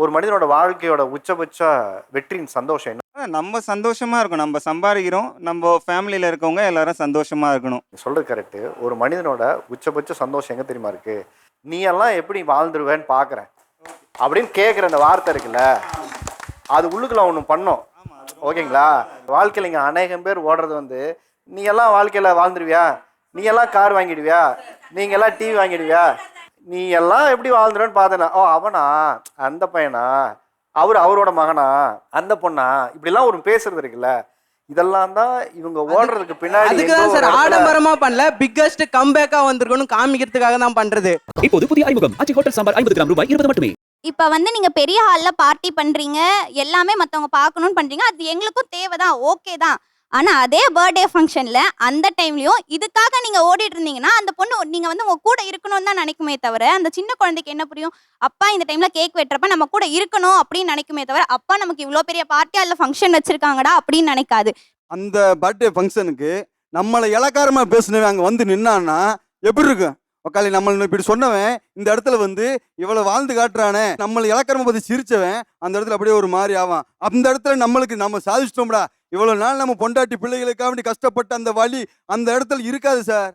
ஒரு மனிதனோட வாழ்க்கையோட உச்சபட்ச வெற்றியின் சந்தோஷம் என்ன? நம்ம சந்தோஷமா இருக்கும் நம்ம சம்பாதிக்கிறோம். நம்ம ஃபேமிலியில் இருக்கவங்க எல்லாரும் சந்தோஷமா இருக்கணும். சொல்றது கரெக்டு ஒரு மனிதனோட உச்சபட்ச சந்தோஷம் எங்க தெரியுமா இருக்கு? நீ எல்லாம் எப்படி வாழ்ந்துருவேன்னு பார்க்குறேன் அப்படின்னு கேட்குற அந்த வார்த்தை இருக்குல்ல? அது உள்ளுக்குள்ள ஒன்று பண்ணோம். ஓகேங்களா? வாழ்க்கையில் இங்கே அநேகம் பேர் ஓடுறது வந்து நீ எல்லாம் வாழ்க்கையில் வாழ்ந்துருவியா? நீ எல்லாம் கார் வாங்கிடுவியா? நீங்க எல்லாம் டிவி வாங்கிடுவியா? நீ எல்லாம் எப்படி வாழ்ந்துருவேன்னு பார்த்தேனா ஓ அவனா? அந்த பையனா? அவர் அவரோட மகனா? அந்த பொண்ணா? இப்படிலாம் ஒரு பேசுறது இருக்குல்ல. இதெல்லாம் தான் இவங்க ஓடுறதுக்கு பின்னாடி அதுக்கு எங்கோ தான் ஒரு சார் ஆடம்பரமா பண்ணல. பிக்கஸ்ட் கம்பேக்கா வந்திருக்கணும் காமிக்கிறதுக்காக தான் பண்றது. இப்போது புதிய அறிமுகம். அச்சி ஹோட்டல் சாம்பார் ஐம்பது கிராம் ரூபாய் இருபது மட்டுமே. இப்போ வந்து நீங்க பெரிய ஹால்ல பார்ட்டி பண்றீங்க. எல்லாமே மத்தவங்க பார்க்கணும்னு பண்றீங்க. அது எங்களுக்கும் தேவைதான். ஓகே தான். ஆனால் அதே பர்த்டே ஃபங்க்ஷனில் அந்த டைம்லையும் இதுக்காக நீங்கள் ஓடிட்டு இருந்தீங்கன்னா அந்த பொண்ணு நீங்கள் வந்து உங்கள் கூட இருக்கணும்னு தான் நினைக்குமே தவிர அந்த சின்ன குழந்தைக்கு என்ன புரியும்? அப்பா இந்த டைமில் கேக் வெட்டுறப்ப நம்ம கூட இருக்கணும் அப்படின்னு நினைக்குமே தவிர அப்பா நமக்கு இவ்வளோ பெரிய பார்ட்டியா இல்லை ஃபங்க்ஷன் வச்சுருக்காங்கடா அப்படின்னு நினைக்காது. அந்த பர்த்டே ஃபங்க்ஷனுக்கு நம்மளை இலக்காரமாக பேசினவன் அங்கே வந்து நின்னான்னா எப்படி இருக்கும்? உக்காளி நம்மளை இப்படி சொன்னவன் இந்த இடத்துல வந்து இவ்வளோ வாழ்ந்து காட்டுறானே. நம்மளை இலக்காரமா பற்றி சிரிச்சவன் அந்த இடத்துல அப்படியே ஒரு மாதிரி ஆவான். அந்த இடத்துல நம்மளுக்கு நம்ம சாதிச்சிட்டோம்டா. இவ்வளவு நாள் நம்ம பொண்டாட்டி பிள்ளைகளுக்காக வேண்டி கஷ்டப்பட்ட அந்த வலி அந்த இடத்துல இருக்காது சார்.